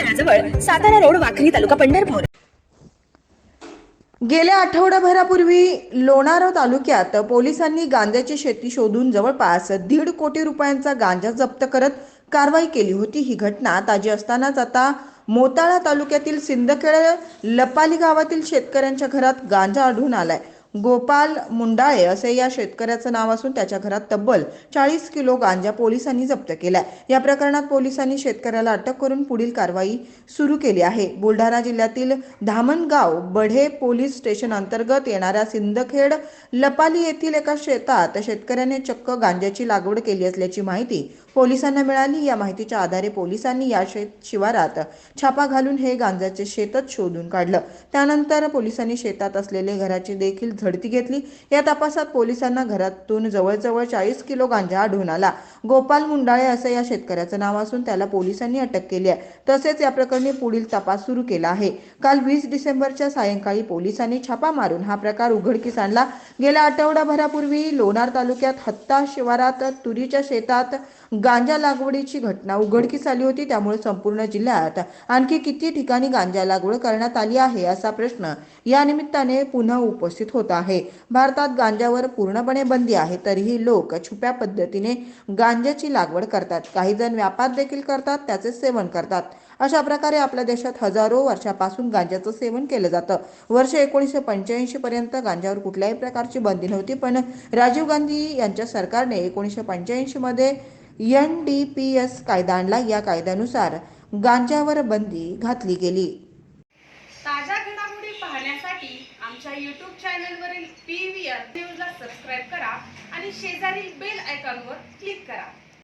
तळाजवळ Satara road Wakhari तालुका पंढरपूर. गेल्या आठवडाभरापूर्वी लोणारा तालुक्यात पोलिसांनी गांजाची शेती शोधून जवळपास दीड कोटी रुपयांचा गांजा जप्त करत कारवाई केली होती. ही घटना ताजी असतानाच आता मोताळा तालुक्यातील सिंदखेड लपाली गावातील शेतकऱ्यांच्या घरात गांजा आढळून आलाय. गोपाल मुंडाळे असे या शेतकऱ्याचं नाव असून त्याच्या घरात तब्बल चाळीस किलो गांजा पोलिसांनी जप्त केलाय. या प्रकरणात पोलिसांनी शेतकऱ्याला अटक करून पुढील कारवाई सुरू केली आहे. बुलढाणा जिल्ह्यातील धामणगाव बढे पोलीस स्टेशन अंतर्गत येणाऱ्या सिंदखेड लपाली येथील एका शेतात शेतकऱ्याने चक्क गांजाची लागवड केली असल्याची माहिती पोलिसांना मिळाली. या माहितीच्या आधारे पोलिसांनी या शेत शिवारात छापा घालून हे गांजाचे शेतच शोधून काढलं. त्यानंतर पोलिसांनी शेतात असलेले घराची देखील झडती घेतली. या तपासात पोलिसांना घरातून जवळजवळ चाळीस किलो गांजा आढळून आला. गोपाल मुंडाळे असं या शेतकऱ्याचं नाव असून त्याला पोलिसांनी अटक केली आहे. तसेच या प्रकरणी पुढील तपास सुरू केला आहे. काल वीस डिसेंबरच्या सायंकाळी पोलिसांनी छापा मारून हा प्रकार उघडकीस आणला. गेल्या आठवडाभरापूर्वी लोणार तालुक्यात हत्ता शिवारात तुरीच्या शेतात गांजा लागवडीची घटना उघडकीस आली होती. त्यामुळे संपूर्ण जिल्ह्यात आणखी किती ठिकाणी गांजा लागवड करण्यात आली आहे असा प्रश्न या निमित्ताने पुन्हा उपस्थित होता. आहे. भारतात गांजावर पूर्णपणे बंदी आहे तरीही लोक छुप्या पद्धतीने गांजाची लागवड करतात. काही जण व्यापार देखील करतात त्याचे सेवन करतात. अशा प्रकारे आपल्या देशात हजारो वर्षापासून गांजाचं सेवन केलं जातं. वर्ष एकोणीसशे पंच्याऐंशी पर्यंत गांजावर कुठल्याही प्रकारची बंदी नव्हती पण राजीव गांधी यांच्या सरकारने एकोणीसशे पंच्याऐंशी मध्ये एन डी पी एस कायदा आणला. या कायद्यानुसार गांजावर बंदी घातली गेली. पाहण्यासाठी आमच्या यूट्यूब चॅनलवरील पी व्ही आर न्यूजला सबस्क्राईब करा आणि शेजारील बेल आयकॉनवर क्लिक करा.